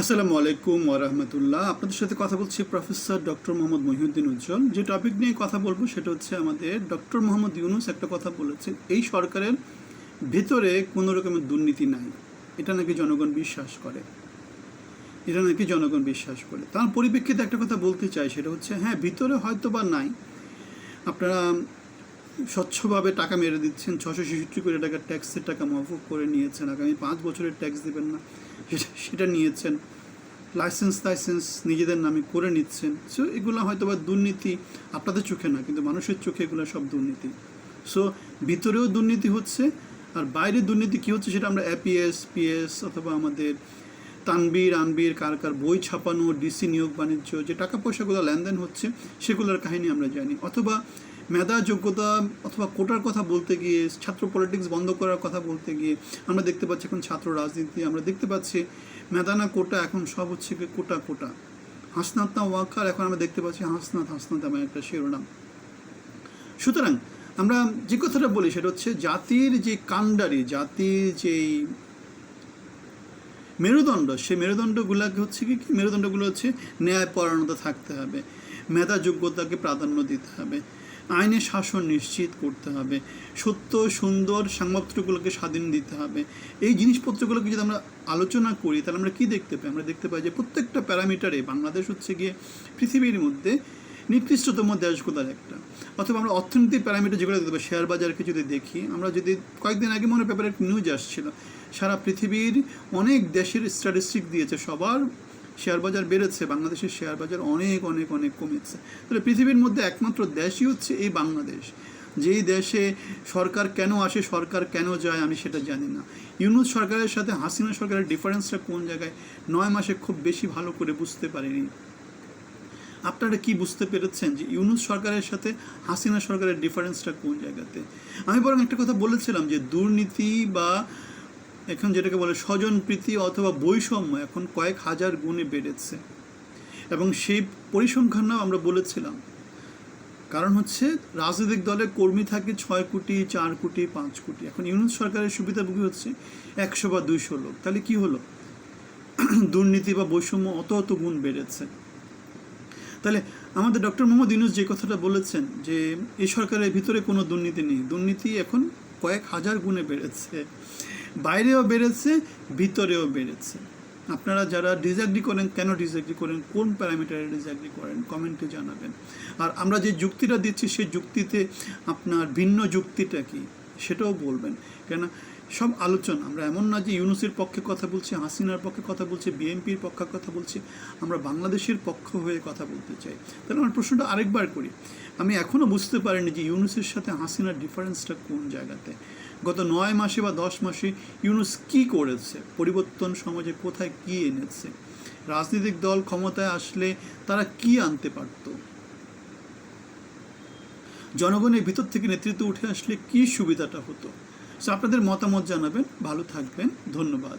আসসালামু আলাইকুম ওরহমতুল্লাহ আপনাদের সাথে কথা বলছি প্রফেসর ডক্টর মোহাম্মদ মহিউদ্দিন উজ্জ্বল। যে টপিক নিয়ে কথা বলব সেটা হচ্ছে আমাদের ডক্টর মোহাম্মদ ইউনুস একটা কথা বলেছেন, এই সরকারের ভেতরে কোনো রকমের দুর্নীতি নাই। এটা নাকি জনগণ বিশ্বাস করে। এটা নাকি জনগণ বিশ্বাস করে। তার পরিপ্রেক্ষিতে একটা কথা বলতে চাই, সেটা হচ্ছে হ্যাঁ ভিতরে হয়তো বা নাই। আপনারা স্বচ্ছভাবে টাকা মেরে দিচ্ছেন ছশো ছেষট্টি কোটি টাকা ট্যাক্সের টাকা মহফুক করে নিয়েছেন। আগামী পাঁচ বছরের ট্যাক্স দেবেন না। সেটা নিয়েছেন। লাইসেন্স লাইসেন্স নিজেদের নামে করে নিচ্ছেন। সো এগুলো হয়তো বা দুর্নীতি আপনাদের চোখে না, কিন্তু মানুষের চোখে এগুলো সব দুর্নীতি। সো ভিতরেও দুর্নীতি হচ্ছে, আর বাইরে দুর্নীতি কী হচ্ছে সেটা আমরা অ্যাপিএস পিএস অথবা আমাদের তানবীর, আনবীর, কার কার বই ছাপানো ডিসি নিয়োগ বাণিজ্য, যে টাকা পয়সাগুলো লেনদেন হচ্ছে, সেগুলোর কাহিনী আমরা জানি। অথবা মেধা যোগ্যতা অথবা কোটার কথা বলতে গিয়ে, ছাত্র পলিটিক্স বন্ধ করার কথা বলতে গিয়ে, আমরা দেখতে পাচ্ছি এখন ছাত্র রাজনীতি, আমরা দেখতে পাচ্ছি মেধা না কোটা, এখন সব হচ্ছে কি কোটা কোটা। হাসনাত না ওয়াকার, এখন আমরা দেখতে পাচ্ছি হাসনাত হাসনাত আমার একটা শিরোনাম। সুতরাং, আমরা যে কথাটা বলি সেটা হচ্ছে জাতির যে কাণ্ডারি, জাতির যেই মেরুদণ্ড, সেই মেরুদণ্ডগুলোকে হচ্ছে কি মেরুদণ্ডগুলো হচ্ছে ন্যায়পরায়ণতা থাকতে হবে মেধা যোগ্যতাকে প্রাধান্য দিতে হবে। আইনের শাসন নিশ্চিত করতে হবে। সত্য, সুন্দর সংবাদপত্রগুলোকে স্বাধীন দিতে হবে। এই জিনিসপত্রগুলোকে যদি আমরা আলোচনা করি, তাহলে আমরা কি দেখতে পাই? আমরা দেখতে পাই যে প্রত্যেকটা প্যারামিটারে বাংলাদেশ হচ্ছে গিয়ে পৃথিবীর মধ্যে নিকৃষ্টতম দেশগুলোর একটা। অথবা আমরা অর্থনীতির প্যারামিটার যেগুলো দেখতে পাই, শেয়ার বাজারকে যদি দেখি, আমরা যদি কয়েকদিন আগে মনে পেপারে একটা নিউজ আসছিল, সারা পৃথিবীর অনেক দেশের স্ট্যাটিস্টিক দিয়েছে, সবার শেয়ার বাজার বেড়েছে, বাংলাদেশের শেয়ার বাজার অনেক অনেক অনেক কমেছে। তাহলে পৃথিবীর মধ্যে একমাত্র দেশই হচ্ছে এই বাংলাদেশ। যেই দেশে সরকার কেন আসে, সরকার কেন যায় আমি সেটা জানি না। ইউনুস সরকারের সাথে, হাসিনা সরকারের ডিফারেন্সটা কোন জায়গায়? নয় মাসে খুব বেশি ভালো করে বুঝতে পারিনি। আপনারা কি বুঝতে পেরেছেন যে ইউনুস সরকারের সাথে, হাসিনা সরকারের ডিফারেন্সটা কোন জায়গাতে? আমি বরং একটা কথা বলেছিলাম যে দুর্নীতি বা এখন যেটাকে বলে স্বজনপ্রীতি অথবা বৈষম্য এখন কয়েক হাজার গুণে বেড়েছে। এবং সেই পরিসংখ্যানও আমরা বলেছিলাম। কারণ হচ্ছে রাজনৈতিক দলের কর্মী থাকে ছয় কোটি, চার কোটি, পাঁচ কোটি। এখন ইউনুস সরকারের সুবিধাভোগী হচ্ছে একশো বা দুইশো লোক। তাহলে কি হলো? দুর্নীতি বা বৈষম্য অত অত গুণ বেড়েছে। তাহলে আমাদের ডক্টর মোহাম্মদ ইউনুস যে কথাটা বলেছেন যে, এই সরকারের ভিতরে কোনো দুর্নীতি নেই। দুর্নীতি এখন কয়েক হাজার গুণে বেড়েছে। বাইরেও বেড়েছে, ভিতরেও বেড়েছে। আপনারা যারা ডিসঅ্যাগ্রি করেন, কেন ডিসঅ্যাগ্রি করেন? কোন প্যারামিটারে ডিসঅ্যাগ্রি করেন? কমেন্টে জানাবেন। আর আমরা যে যুক্তিটা দিচ্ছি, সেই যুক্তিতে আপনার ভিন্ন যুক্তিটা কি? সেটাও বলবেন। কেন সব আলোচনা, আমরা এমন না যে ইউনুসের পক্ষে কথা বলছি, হাসিনার পক্ষে কথা বলছি, বিএনপির পক্ষে কথা বলছি, আমরা বাংলাদেশের পক্ষ হয়ে কথা বলতে চাই। তাহলে আমার প্রশ্নটা আরেকবার করি। আমি এখনও বুঝতে পারিনি যে ইউনুসের সাথে হাসিনার ডিফারেন্সটা কোন জায়গাতে। গত নয় মাসে বা দশ মাসে ইউনুস কী করেছে? পরিবর্তন সমাজে কোথায় কি এনেছে? রাজনৈতিক দল ক্ষমতায় আসলে তারা কি আনতে পারত? জনগণের ভিতর থেকে নেতৃত্ব উঠে আসলে কি সুবিধাটা হতো? সো আপনাদের মতামত জানাবেন। ভালো থাকবেন। ধন্যবাদ।